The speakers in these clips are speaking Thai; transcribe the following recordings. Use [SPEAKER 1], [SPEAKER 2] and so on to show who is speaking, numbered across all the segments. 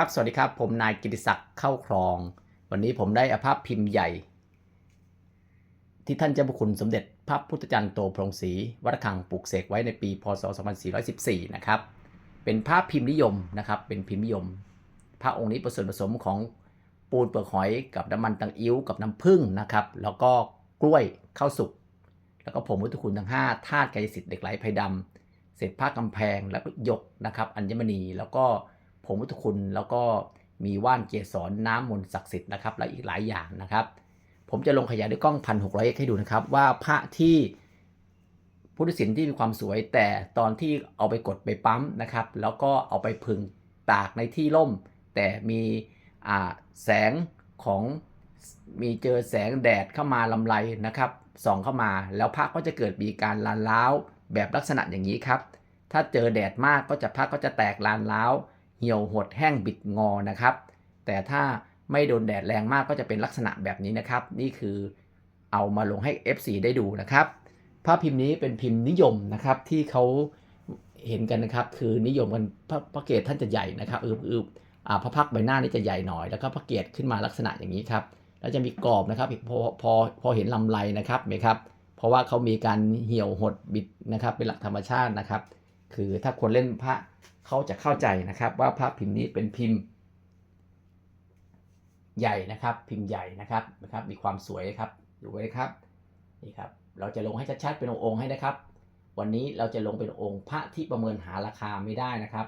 [SPEAKER 1] ครับ สวัสดีครับ ผมนายกิติศักดิ์เข้าครอง วันนี้ผมได้อาภาพพิมพ์ใหญ่ ที่ท่านเจ้าพระคุณสมเด็จพระพุทธจันทร์โตพรงศรีวัดระฆังปลูกเสกไว้ในปี พศ 2414 นะครับ เป็นภาพพิมพ์นิยมนะครับ เป็นพิมพ์นิยม พระองค์นี้เป็นส่วนผสมของปูนเปลือกหอยกับน้ำมันตังอิ้วกับน้ำผึ้งนะครับ แล้วก็กล้วยข้าวสุก แล้วก็ผงพุทธคุณทั้ง5ธาตุกายสิทธิ์เหล็กไหลไพดำเศษผ้ากำแพงแล้วก็หยกนะครับ อัญมณีแล้วก็ ผงพุทธคุณแล้วก็มีว่านเกสรน้ำมนต์ศักดิ์สิทธิ์นะครับและอีกหลายอย่างนะครับ ผมจะลงขยายด้วยกล้องพันหกร้อยให้ดูนะครับ ว่าพระที่พุทธศิลป์ที่มีความสวย แต่ตอนที่เอาไปกดไปปั๊มนะครับ แล้วก็เอาไปพึ่งตากในที่ร่ม แต่มีแสงของมีเจอแสงแดดเข้ามาลำไรนะครับส่องเข้ามา แล้วพระก็จะเกิดมีการลานล้าวแบบลักษณะอย่างนี้ครับ ถ้าเจอแดดมากก็จะพระก็จะแตกลานล้าว เหี่ยวหดแห้งบิดงอนะครับ แต่ถ้าไม่โดนแดดแรงมากก็จะเป็นลักษณะแบบนี้นะครับ นี่คือเอามาลงให้ FC ได้ดูนะครับภาพพิมพ์นี้เป็นพิมพ์นิยมนะครับที่เขาเห็นกันนะครับ คือนิยมกันพระพระเกศท่านจะใหญ่นะครับอืบอืบอ่าพระพักใบหน้านี่จะใหญ่หน่อย แล้วก็พระเกศขึ้นมาลักษณะอย่างนี้ครับแล้วจะมีกรอบนะครับพอพอพอเห็นลำไรนะครับนไหมครับ เพราะว่าเขามีการเหี่ยวหดบิดนะครับเป็นหลักธรรมชาตินะครับ คือถ้าคนเล่นพระ เขาจะเข้าใจนะครับว่าพระพิมพ์นี้เป็นพิมพ์ใหญ่นะครับ พิมพ์ใหญ่นะครับนะครับ มีความสวยครับดูไว้นะครับนี่ครับ เราจะลงให้ชัดๆเป็นองค์ให้นะครับ วันนี้เราจะลงเป็นองค์พระที่ประเมินหาราคาไม่ได้นะครับ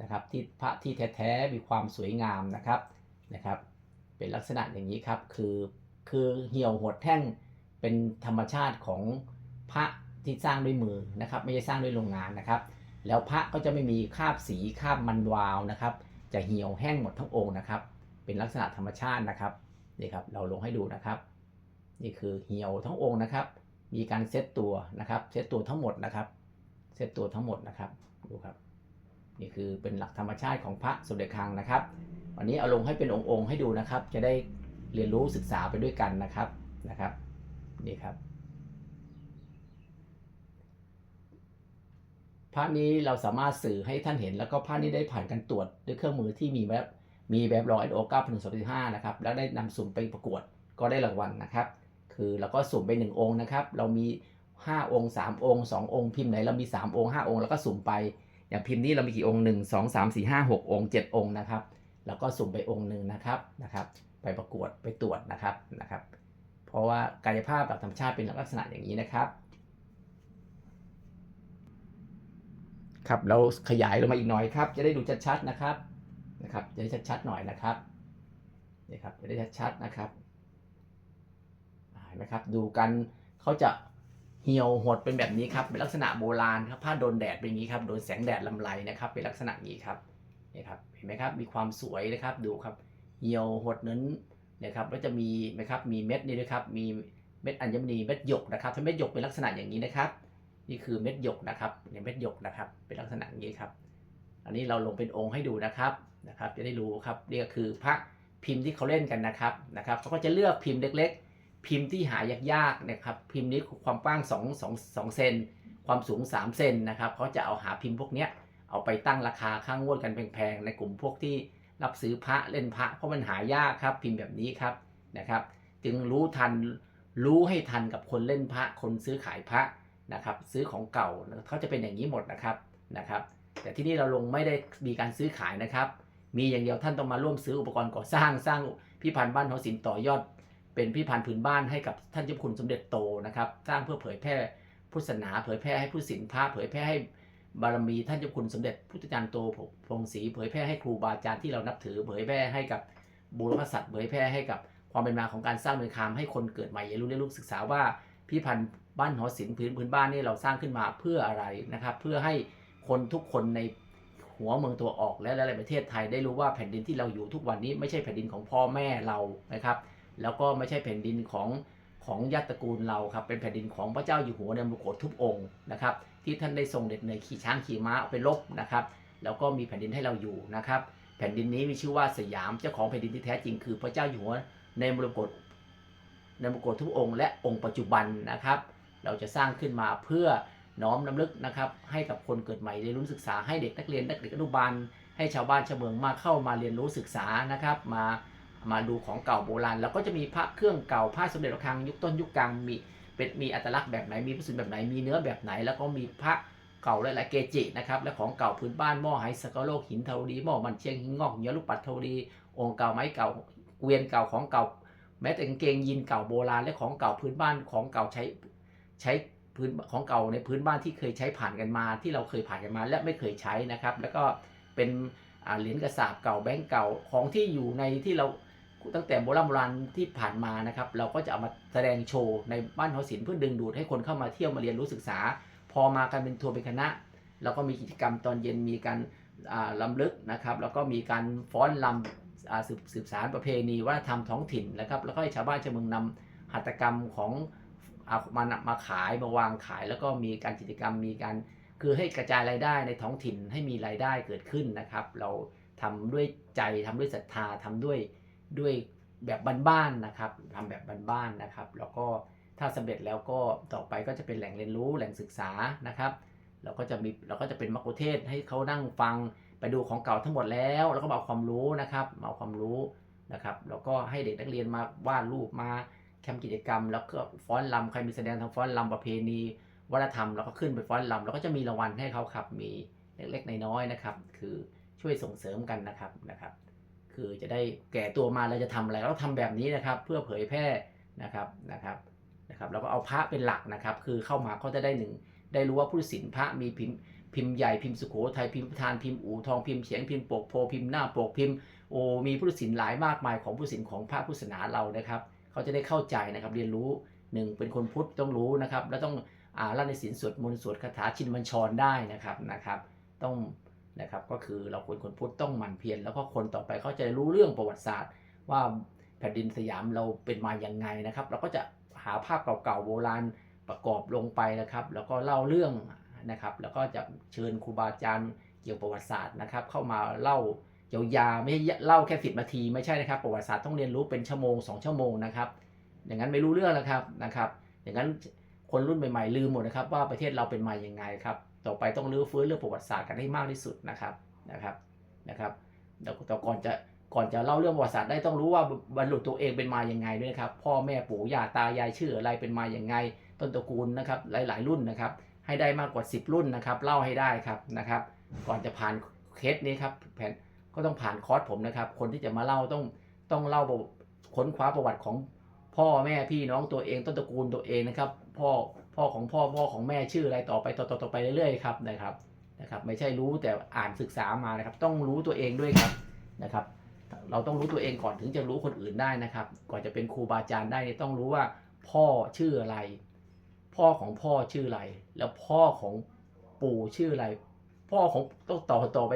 [SPEAKER 1] นะครับ ที่พระที่แท้ๆมีความสวยงามนะครับนะครับ เป็นลักษณะอย่างนี้ครับคือคือเหี่ยวหดแท่งเป็นธรรมชาติของพระที่สร้างด้วยมือนะครับ ไม่ใช่สร้างด้วยโรงงานนะครับ แล้วพระก็จะไม่มีคราบสีคราบมันวาวนะครับ จะเหี่ยวแห้งหมดทั้งองค์นะครับ เป็นลักษณะธรรมชาตินะครับนี่ครับเราลงให้ดูนะครับ นี่คือเหี่ยวทั้งองค์นะครับ มีการเซตตัวนะครับเซตตัวทั้งหมดนะครับเซตตัวทั้งหมดนะครับดูครับ นี่คือเป็นหลักธรรมชาติของพระสมเด็จคังนะครับ วันนี้เอาลงให้เป็นองค์ๆให้ดูนะครับ จะได้เรียนรู้ศึกษาไปด้วยกันนะครับนะครับ นี่ครับ พระนี้เราสามารถสื่อให้ท่านเห็น แล้วก็พระนี้ได้ผ่านการตรวจด้วยเครื่องมือที่มีแบบมีแบบรอยโอเก้าพันสองห้านะครับแล้วได้นำสุ่มไปประกวดก็ได้รางวัลนะครับ คือเราก็สุ่มไปหนึ่งองค์นะครับ เรามี 5 องค์ 3 องค์ 2 องค์พิมพ์ไหนเรามี 3 องค์ 5 องค์แล้วก็สุ่มไป อย่างพิมพ์นี้เรามีกี่องค์ 1 2 3 4 5 6 องค์ 7 องค์นะครับแล้วก็สุ่มไปองค์หนึ่งนะครับนะครับ ไปประกวดไปตรวจนะครับนะครับ เพราะว่ากายภาพแบบธรรมชาติเป็นลักษณะอย่างนี้นะครับ ครับเราขยายลงมาอีกหน่อยครับ จะได้ดูชัดๆนะครับนะครับจะได้ชัดๆหน่อยนะครับนี่ครับจะได้ชัดๆนะครับเห็นไหมครับดูกันเขาจะเหี่ยวหดเป็นแบบนี้ครับเป็นลักษณะโบราณครับผ้าโดนแดดเป็นอย่างนี้ครับโดนแสงแดดลำไรนะครับ เป็นลักษณะนี้ครับนี่ครับเห็นไหมครับมีความสวยนะครับดูครับเหี่ยวหดนั้นเนี่ยครับแล้วจะมีไหมครับมีเม็ดนี่ด้วยครับมีเม็ดอัญมณีเม็ดหยกนะครับถ้าเม็ดหยกเป็นลักษณะอย่างนี้นะครับ นี่คือเม็ดหยกนะครับเนี่ยเม็ดหยกนะครับ เป็นลักษณะนี้ครับ อันนี้เราลงเป็นองค์ให้ดูนะครับนะครับ จะได้รู้ครับนี่ก็คือพระพิมพ์ที่เขาเล่นกันนะครับนะครับเขาก็จะเลือกพิมพ์เล็ก ๆ พิมพ์ที่หายากๆนะครับ พิมพ์นี้ความกว้าง2 2 2เซนความสูง 3 เซนนะครับเขาจะเอาหาพิมพ์พวกเนี้ยเอาไปตั้งราคาข้างงวดกันแพงๆในกลุ่มพวกที่รับซื้อพระเล่นพระเพราะมันหายากครับ พิมพ์แบบนี้ครับนะครับ จึงรู้ทันรู้ให้ทันกับคนเล่นพระคนซื้อขายพระ นะครับซื้อของเก่าเขาจะเป็นอย่างนี้หมดนะครับนะครับ แต่ที่นี่เราลงไม่ได้มีการซื้อขายนะครับ มีอย่างเดียวท่านต้องมาร่วมซื้ออุปกรณ์ก่อสร้างสร้างพิพันธ์บ้านหัวศิลป์ต่อยอด เป็นพิพันธ์ผืนบ้านให้กับท่านเจ้าคุณสมเด็จโตนะครับ สร้างเพื่อเผยแพร่พุทธศาสนา เผยแพร่ให้ผู้ศิลป์พระเผยแพร่ให้บารมีท่านเจ้าคุณสมเด็จพุทธจารย์โตพงศรีเผยแพร่ให้ครูบาอาจารย์ที่เรานับถือเผยแพร่ให้กับบุรพกษัตริย์เผยแพร่ให้กับความเป็นมาของการสร้างเมืองคามให้คนเกิดใหม่อย่ารู้เรียนรู้ศึกษาว่าพิพันธ์ บ้านหอศิลป์พื้นพื้นบ้านนี่เราสร้างขึ้นมาเพื่ออะไรนะครับ เพื่อให้คนทุกคนในหัวเมืองตัวออกและหลายประเทศไทยได้รู้ว่าแผ่นดินที่เราอยู่ทุกวันนี้ไม่ใช่แผ่นดินของพ่อแม่เรานะครับ แล้วก็ไม่ใช่แผ่นดินของของญาติตระกูลเราครับเป็นแผ่นดินของพระเจ้าอยู่หัวในมรกตทุกองค์นะครับที่ท่านได้ทรงเด็ดเหนอยขี่ช้างขี่ม้าเอาไปลบนะครับแล้วก็มีแผ่นดินให้เราอยู่นะครับ แผ่นดินนี้มีชื่อว่าสยามเจ้าของแผ่นดินที่แท้จริงคือพระเจ้าอยู่หัวในมรกตในมรกตทุกองค์และองค์ปัจจุบันนะครับ เราจะสร้างขึ้นมาเพื่อน้อมนำลึกนะครับ ให้กับคนเกิดใหม่ได้รู้ศึกษาให้เด็กนักเรียนนักเรียนอนุบาลให้ชาวบ้านชาวเมืองมาเข้ามาเรียนรู้ศึกษานะครับ มามาดูของเก่าโบราณ แล้วก็จะมีพระเครื่องเก่าผ้าสมเด็จระฆังยุคต้นยุคกลางมีเป็นมีอัตลักษณ์แบบไหนมีพระสุนแบบไหนมีเนื้อแบบไหน แล้วก็มีพระเก่าหลายๆเกจินะครับและของเก่าพื้นบ้านหม้อไหสกโลกหินเทาดีหม้อมันเชียงหินงอกเหนือลูกปัดเทาดีองค์เก่าไม้เก่าเกวียนเก่าของเก่า แม้แต่กางเกงยีนเก่าโบราณและของเก่าพื้นบ้านของเก่าใช้ ใช้พื้นของเก่าในพื้นบ้านที่เคยใช้ผ่านกันมา ที่เราเคยผ่านกันมา และไม่เคยใช้นะครับ แล้วก็เป็นเหรียญกระสาบเก่าแบงก์เก่าของที่อยู่ในที่เราตั้งแต่โบราณโบราณที่ผ่านมานะครับ เราก็จะเอามาแสดงโชว์ในบ้านหอศิลป์เพื่อดึงดูดให้คนเข้ามาเที่ยวมาเรียนรู้ศึกษา พอมากันเป็นทัวร์เป็นคณะแล้วก็มีกิจกรรมตอนเย็นมีการอ่าลำลึกนะครับ แล้วก็มีการฟ้อนลำอ่าสืบสืบสารประเพณีวัฒนธรรมท้องถิ่นนะครับ แล้วก็ให้ชาวบ้านชาวเมืองนำหัตถกรรมของ เอามานมาขายมาวางขายแล้วก็มีการกิจกรรมมีการคือให้กระจายรายได้ในท้องถิ่นให้มีรายได้เกิดขึ้นนะครับ เราทำด้วยใจทำด้วยศรัทธาทำด้วยด้วยแบบบ้านๆนะครับทำแบบบ้านๆนะครับ แล้วก็ถ้าสำเร็จแล้วก็ต่อไปก็จะเป็นแหล่งเรียนรู้แหล่งศึกษานะครับเราก็จะมีเราก็จะเป็นมักคุเทศให้เขานั่งฟังไปดูของเก่าทั้งหมดแล้ว แล้วก็เอาความรู้นะครับเอาความรู้นะครับแล้วก็ให้เด็กนักเรียนมาวาดรูปมา ทำกิจกรรม แล้วก็ฟ้อนรำใครมีแสดงทางฟ้อนรำประเพณีวัฒนธรรมแล้วก็ขึ้นไปฟ้อนรำแล้วก็จะมีรางวัลให้เขาครับมีเล็กๆน้อยๆนะครับ คือช่วยส่งเสริมกันนะครับนะครับ คือจะได้แก่ตัวมาเราจะทำอะไรเราทำแบบนี้นะครับ เพื่อเผยแพร่นะครับนะครับนะครับแล้วก็เอาพระเป็นหลักนะครับ คือเข้ามาเขาจะได้หนึ่งได้รู้ว่าพุทธศิลป์พระมีพิมพ์พิมพ์ใหญ่พิมพ์สุโขทัยพิมพ์ประธานพิมพ์อู่ทองพิมพ์เฉียงพิมพ์ปกโพพิมพ์หน้าปกพิมพ์โอมีพุทธศิลป์หลายมากมายของพุทธศิลป์ของพระพุทธศาสนาเรานะครับ เขาจะได้เข้าใจนะครับเรียนรู้หนึ่งเป็นคนพุทธต้องรู้นะครับแล้วต้องอ่าเล่าในศีลสวดมนต์สวดคาถาชินบัญชรได้นะครับนะครับ ต้องนะครับก็คือเราคนคนพุทธต้องหมั่นเพียรแล้วก็คนต่อไปเขาจะรู้เรื่องประวัติศาสตร์ ว่าแผ่นดินสยามเราเป็นมาอย่างไงนะครับ เราก็จะหาภาพเก่าๆโบราณประกอบลงไปนะครับ แล้วก็เล่าเรื่องนะครับ แล้วก็จะเชิญครูบาอาจารย์เกี่ยวกับประวัติศาสตร์นะครับ เข้ามาเล่า ยาวๆไม่ใช่เล่าแค่สิบนาทีไม่ใช่นะครับ ประวัติศาสตร์ต้องเรียนรู้เป็นชั่วโมงสองชั่วโมงนะครับอย่างนั้นไม่รู้เรื่องแล้วครับนะครับ อย่างนั้นคนรุ่นใหม่ๆลืมหมดนะครับ ว่าประเทศเราเป็นมาอย่างไงครับ ต่อไปต้องรื้อฟื้นเรื่องประวัติศาสตร์กันให้มากที่สุดนะครับนะครับนะครับแล้วแต่ก่อนจะก่อนจะเล่าเรื่องประวัติศาสตร์ได้ต้องรู้ว่าบรรลุตัวเองเป็นมาอย่างไงด้วยนะครับ พ่อแม่ปู่ย่าตายายชื่ออะไรเป็นมาอย่างไง ต้นตระกูลนะครับ หลาย ๆ รุ่นนะครับ ให้ได้มากกว่า 10 รุ่นนะครับ เล่าให้ได้ครับนะครับ ก่อนจะผ่านเคสนี้ครับแผน ก็ต้องผ่านคอร์สผมนะครับ คนที่จะมาเล่าต้องต้องเล่าประค้นคว้าประวัติของพ่อแม่พี่น้องตัวเองต้นตระกูลตัวเองนะครับ พ่อพ่อของพ่อพ่อของแม่ชื่ออะไรต่อไปต่อต่อต่อไปเรื่อยๆครับนะครับนะครับ ไม่ใช่รู้แต่อ่านศึกษามานะครับ ต้องรู้ตัวเองด้วยครับนะครับ เราต้องรู้ตัวเองก่อนถึงจะรู้คนอื่นได้นะครับ ก่อนจะเป็นครูบาอาจารย์ได้ต้องรู้ว่าพ่อชื่ออะไร พ่อของพ่อชื่ออะไร แล้วพ่อของปู่ชื่ออะไร พ่อของต้องต่อต่อไป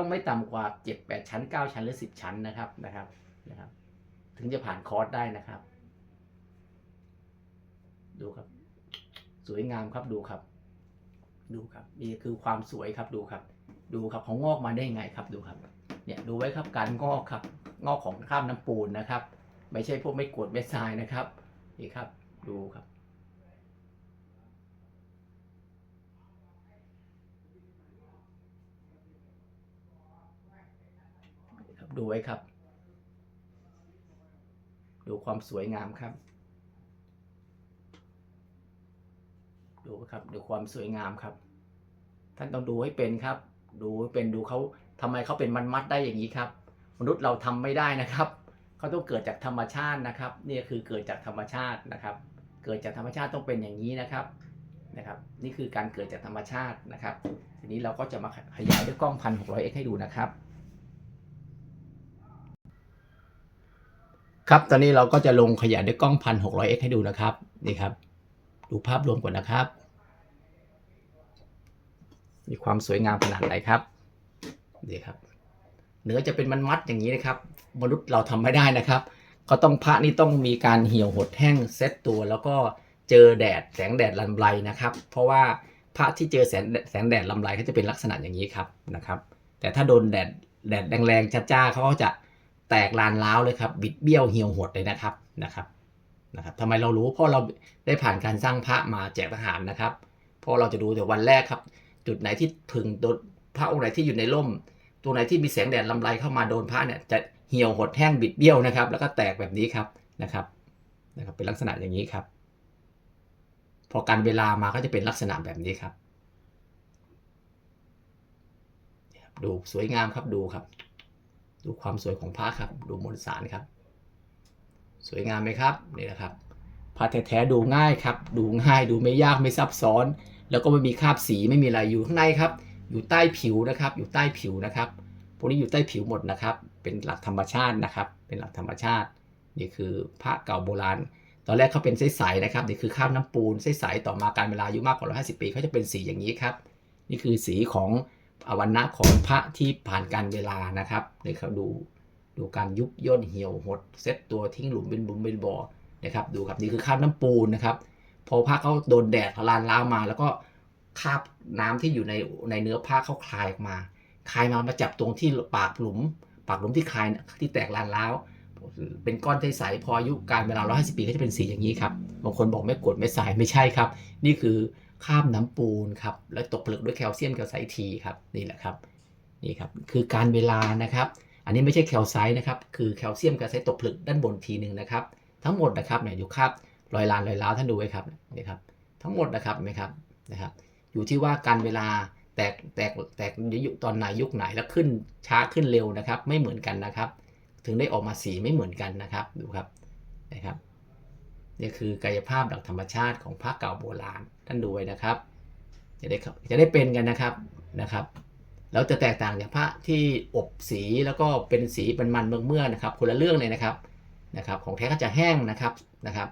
[SPEAKER 1] ต้องไม่ต่ำกว่าเจ็ดแปดชั้นเก้าชั้นหรือสิบชั้นนะครับนะครับนะครับ ถึงจะผ่านคอร์สได้นะครับ ดูครับ สวยงามครับดูครับ ดูครับนี่คือความสวยครับดูครับ ดูครับขางงอกมาได้ยังไงครับดูครับ เนี่ยดูไว้ครับการงอกครับ งอกของข้ามน้ำปูนนะครับ ไม่ใช่พวกไม่กรวดไม่ทรายนะครับนี่ครับ ดูครับ ครับ ดูไว้ครับ ดูความสวยงามครับ ดูครับดูความสวยงามครับ ท่านต้องดูให้เป็นครับ ดูให้เป็นดูเขาทำไมเขาเป็นมันมัดได้อย่างนี้ครับ มนุษย์เราทำไม่ได้นะครับเขาต้องเกิดจากธรรมชาตินะครับนี่คือเกิดจากธรรมชาตินะครับ เกิดจากธรรมชาติต้องเป็นอย่างนี้นะครับนะครับ นี่คือการเกิดจากธรรมชาตินะครับ ทีนี้เราก็จะมาขยายด้วยกล้องพันหกร้อยเอ็กให้ดูนะครับ ครับ ตอนนี้เราก็จะลงขยายด้วยกล้องพันหกร้อยเอ็กให้ดูนะครับ นี่ครับ ดูภาพรวมก่อนนะครับ มีความสวยงามขนาดไหนครับ นี่ครับ เนื้อจะเป็นมันมัดอย่างนี้นะครับ มนุษย์เราทำไม่ได้นะครับ ก็ต้องพระนี่ต้องมีการเหี่ยวหดแห้งเซตตัว แล้วก็เจอแดดแสงแดดลำไรนะครับ เพราะว่าพระที่เจอแสงแสงแดดลำไรเขาจะเป็นลักษณะอย่างนี้ครับนะครับ แต่ถ้าโดนแดดแดดแรงๆจ้าๆเขาก็จะ แตกลานล้าวเลยครับ บิดเบี้ยวเหี่ยวหดเลยนะครับนะครับนะครับทำไมเรารู้เพราะเราได้ผ่านการสร้างพระมาแจกทหารนะครับเพราะเราจะดูแต่วันแรกครับ จุดไหนที่พึงโดนพระองค์ไหนที่อยู่ในร่ม ตัวไหนที่มีแสงแดดลำไรเข้ามาโดนพระเนี่ยจะเหี่ยวหดแห้งบิดเบี้ยวนะครับ แล้วก็แตกแบบนี้ครับนะครับนะครับ เป็นลักษณะอย่างนี้ครับ พอการเวลามาก็จะเป็นลักษณะแบบนี้ครับ ดูสวยงามครับดูครับ ดูความสวยของพระครับ ดูมวลสารครับ สวยงามไหมครับนี่นะครับพระแท้ๆดูง่ายครับ ดูง่ายดูไม่ยากไม่ซับซ้อน แล้วก็ไม่มีคราบสีไม่มีอะไรอยู่ข้างในครับ อยู่ใต้ผิวนะครับ อยู่ใต้ผิวนะครับพวกนี้อยู่ใต้ผิวหมดนะครับ เป็นหลักธรรมชาตินะครับ เป็นหลักธรรมชาติ นี่คือพระเก่าโบราณ ตอนแรกเขาเป็นใสๆนะครับนี่คือข้าวน้ำปูนใสๆต่อมาการเวลาอายุมากกว่า150 ปีเขาจะเป็นสีอย่างนี้ครับ นี่คือสีของ อวันนะของพระที่ผ่านการเวลานะครับนี่เขาดูดูการยุบย่นเหี่ยวหดเซตตัวทิ้งหลุมเป็นบุมเป็นบ่อนะครับ ดูครับนี่คือข้าวน้ำปูนนะครับ พอผ้าเขาโดนแดดลานล้าวมา แล้วก็คราบน้ำที่อยู่ในในเนื้อผ้าเขาคลายออกมา คลายมามาจับตรงที่ปากหลุม ปากหลุมที่คลายที่แตกลานล้าวเป็นก้อนใสๆพออายุการเวลา150 ปีก็จะเป็นสีอย่างนี้ครับบางคนบอกไม่กดไม่สายไม่ใช่ครับ นี่คือ คาบน้ำปูนครับแล้วตกผลึกด้วยแคลเซียมแคลไซทีครับนี่แหละครับนี่ครับคือการเวลานะครับ อันนี้ไม่ใช่แคลไซนะครับคือแคลเซียมแคลไซตกผลึกด้านบนทีหนึ่งนะครับทั้งหมดนะครับเนี่ยอยู่คาบรอยลานรอยล้าวท่านดูไว้ครับนี่ครับทั้งหมดนะครับเห็นไหมครับนะครับอยู่ที่ว่าการเวลาแตกแตกแตกยุคตอนไหนยุคไหนแล้วขึ้นช้าขึ้นเร็วนะครับ ไม่เหมือนกันนะครับ ถึงได้ออกมาสีไม่เหมือนกันนะครับดูครับนะครับนี่คือกายภาพหลักธรรมชาติของพระเก่าโบราณ ท่านดูไว้นะครับ จะได้จะได้เป็นกันนะครับนะครับ แล้วจะแตกต่างจากพระที่อบสีแล้วก็เป็นสีเป็นมันเมืองเมื่อนะครับ คนละเรื่องเลยนะครับนะครับ ของแท้ก็จะแห้งนะครับนะครับ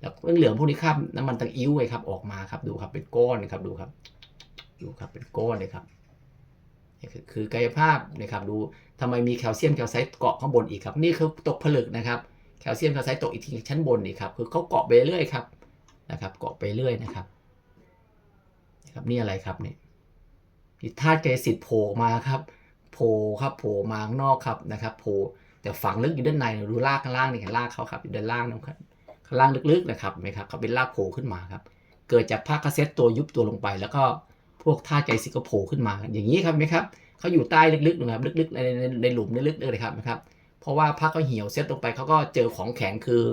[SPEAKER 1] แล้วเรื่องเหลืองพวกนี้ครับน้ำมันตังอิ้วไว้ครับออกมาครับดูครับเป็นก้อนนะครับดูครับดูครับเป็นก้อนเลยครับนี่คือกายภาพนะครับดูทำไมมีแคลเซียมแคลไซต์เกาะข้างบนอีกครับ นี่คือตกผลึกนะครับแคลเซียมแคลไซต์ตกอีกทีชั้นบนอีกครับคือเขาเกาะไปเรื่อยครับนะครับ เกาะไปเรื่อยนะครับ ครับนี่อะไรครับเนี่ยนี่ธาตุเกสิทธิ์โผล่มาครับโผล่ครับโผล่มาข้างนอกครับนะครับโผล่แต่ฝังลึกอยู่ด้านในดูรากข้างล่างนี่เห็นรากเขาครับอยู่ด้านล่างนะครับข้างล่างลึกๆนะครับไหมครับเขาเป็นรากโผล่ขึ้นมาครับ เกิดจากผ้ากระเซ็ตตัวยุบตัวลงไป แล้วก็พวกธาตุใจสิก็โผล่ขึ้นมา อย่างนี้ครับไหมครับเขาอยู่ใต้ลึกๆนะครับลึกๆในในในหลุมลึกๆเลยครับนะครับเพราะว่าผ้าก็เหี่ยวเซ็ตลงไปเขาก็เจอของแข็งคือ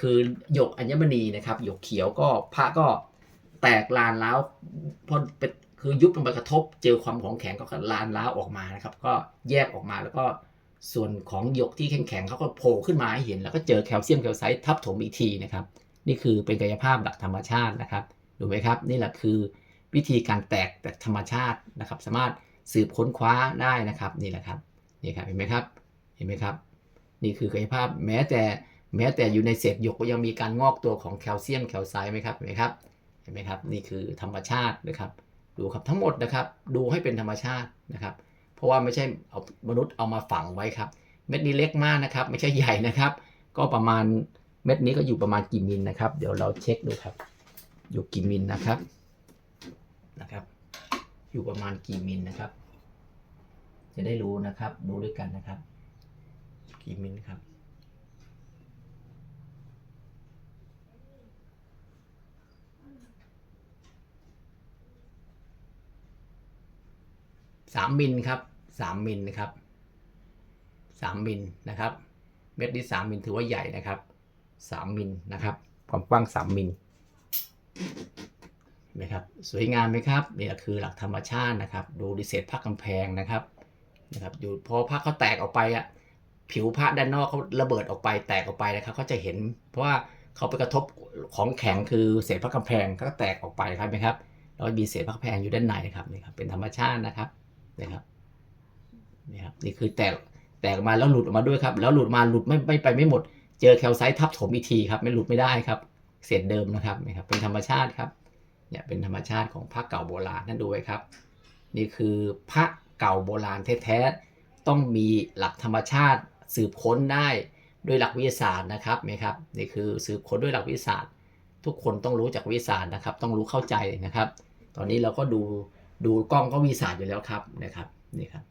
[SPEAKER 1] คือหยกอัญมณีนะครับหยกเขียวก็ผ้าก็ แตกลานแล้วพอเป็นคือยุบลงไปกระทบเจอความของแข็งก็ลานล้าวออกมานะครับ ก็แยกออกมาแล้วก็ส่วนของหยกที่แข็งๆเขาก็โผล่ขึ้นมาให้เห็น แล้วก็เจอแคลเซียมแคลไซต์ทับถมอีกทีนะครับ นี่คือเป็นกายภาพหลักธรรมชาตินะครับดูไหมครับ นี่แหละคือวิธีการแตกแบบธรรมชาตินะครับ สามารถสืบค้นคว้าได้นะครับนี่แหละครับนี่ครับเห็นไหมครับเห็นไหมครับ นี่คือกายภาพแม้แต่แม้แต่อยู่ในเศษหยกก็ยังมีการงอกตัวของแคลเซียมแคลไซต์ไหมครับเห็นไหมครับ เห็นไหมครับนี่คือธรรมชาตินะครับ ดูครับทั้งหมดนะครับ ดูให้เป็นธรรมชาตินะครับ เพราะว่าไม่ใช่เอามนุษย์เอามาฝังไว้ครับ เม็ดนี้เล็กมากนะครับ ไม่ใช่ใหญ่นะครับ ก็ประมาณเม็ดนี้ก็อยู่ประมาณกี่มิลนะครับ เดี๋ยวเราเช็คดูครับ อยู่กี่มิลนะครับนะครับ อยู่ประมาณกี่มิลนะครับ จะได้รู้นะครับ ดูด้วยกันนะครับ กี่มิลครับ สามมิลครับสามมิลนะครับสามมิลนะครับ เม็ดนี้สามมิลถือว่าใหญ่นะครับสามมิลนะครับความกว้างสามมิลนไหมครับสวยงามไหมครับนี่คือหลักธรรมชาตินะครับ ดูดิเศษพักกำแพงนะครับนะครับอยู่พอพักเขาแตกออกไปอะผิวผ้าด้านนอกเขาระเบิดออกไปแตกออกไปนะครับเขาจะเห็น เพราะว่าเขาไปกระทบของแข็งคือเศษพักกำแพงก็แตกออกไปครับไหมครับแล้วมีเศษพักกำแพงอยู่ด้านในครับนี่ครับเป็นธรรมชาตินะครับ นะครับนี่ครับนี่คือแตกแตกมาแล้วหลุดออกมาด้วยครับ แล้วหลุดมาหลุดไม่ไม่ไปไม่หมด เจอแคลไซต์ทับถมอีกทีครับ ไม่หลุดไม่ได้ครับ เศษเดิมนะครับนี่ครับเป็นธรรมชาติครับเนี่ยเป็นธรรมชาติของพระเก่าโบราณนั่นดูไว้ครับ นี่คือพระเก่าโบราณแท้ๆต้องมีหลักธรรมชาติสืบค้นได้ด้วยหลักวิทยาศาสตร์นะครับไหมครับนี่คือสืบค้นด้วยหลักวิทยาศาสตร์ ทุกคนต้องรู้จากวิทยาศาสตร์นะครับ ต้องรู้เข้าใจนะครับ ตอนนี้เราก็ดู ดูกล้องก็มีศาสตร์อยู่แล้วครับนะครับนี่ครับ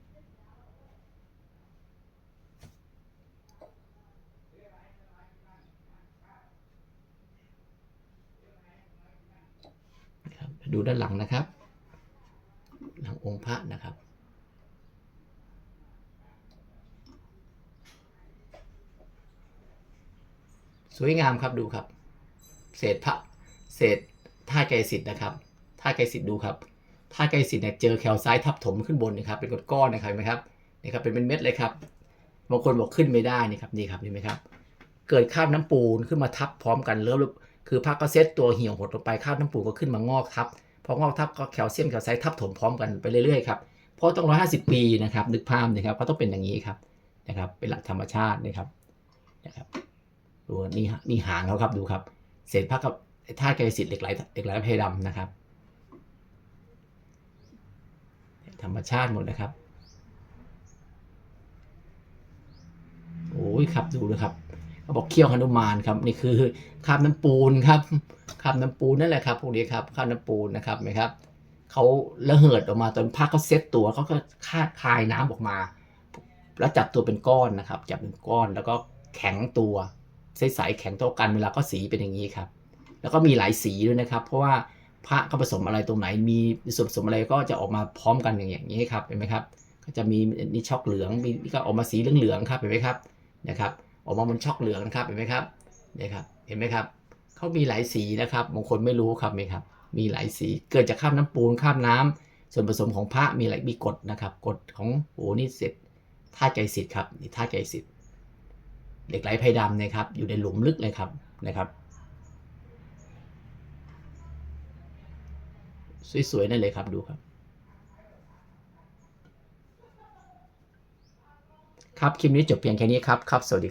[SPEAKER 1] ดูด้านหลังนะครับ หลังองค์พระนะครับ สวยงามครับดูครับ เศษพระเศษท่าไกรสิทธ์นะครับท่าไกรสิทธ์ดูครับ ท่าตุไกรสิทธิ์เนี่ยเจอแคลไซต์ทับถมขึ้นบนนะครับเป็นก้อนๆนะครับเห็นไหมครับนี่ครับเป็นเม็ดเลยครับบางคนบอกขึ้นไม่ได้นี่ครับนี่ครับเห็นไหมครับ เกิดคราบน้ำปูนขึ้นมาทับพร้อมกันแล้วคือพระก็เซตตัวเหี่ยวหดลงไปคราบน้ำปูนก็ขึ้นมางอกทับพองอกทับก็แคลเซียมแคลไซต์ทับถมพร้อมกันไปเรื่อยๆครับเพราะต้อง150ปีนะครับนึกภาพนะครับก็ต้องเป็นอย่างนี้ครับนะครับ เป็นหลักธรรมชาตินะครับนะครับดูนี่ฮะนี่หางเขาครับดูครับ เศษพระกับธาตุไกรสิทธิ์เหล็กไหลเหล็กไหลเพดำนะครับ ธรรมชาติหมดนะครับ โอ้ยครับดูนะครับเขาบอกเขี้ยวหนุมานครับ นี่คือคาบน้ำปูนครับคาบน้ำปูนนั่นแหละครับพวกนี้ครับคาบน้ำปูนนะครับไหมครับเขาระเหิดออกมาตอนพักเขาเซตตัวเขาก็คาดคายน้ำออกมา แล้วจับตัวเป็นก้อนนะครับ จับเป็นก้อนแล้วก็แข็งตัวใสๆแข็งเท่ากันเวลาก็สีเป็นอย่างนี้ครับ แล้วก็มีหลายสีด้วยนะครับ เพราะว่า พระก็ผสมอะไรตรงไหน มีส่วนผสมอะไรก็จะออกมาพร้อมกันอย่างนี้ครับเห็นไหมครับ ก็จะมีนี่ช็อกเหลืองมีนี่ก็ออกมาสีเหลืองๆครับเห็นไหมครับนะครับ ออกมาบนช็อกเหลืองนะครับเห็นไหมครับนี่ครับเห็นไหมครับเขามีหลายสีนะครับบางคนไม่รู้ครับไหมครับ มีหลายสีเกิดจากข้ามน้ำปูนข้ามน้ำส่วนผสมของพระมีอะไรมีกรดนะครับกรดของโอ้นี่เสร็จธาตุใจสิทธิ์ครับนี่ธาตุใจสิทธิ์เหล็กไหลไพดำนะครับอยู่ในหลุมลึกเลยครับนะครับ สวยๆนั่นเลยครับดูครับ ครับคลิปนี้จบเพียงแค่นี้ครับครับ สวัสดี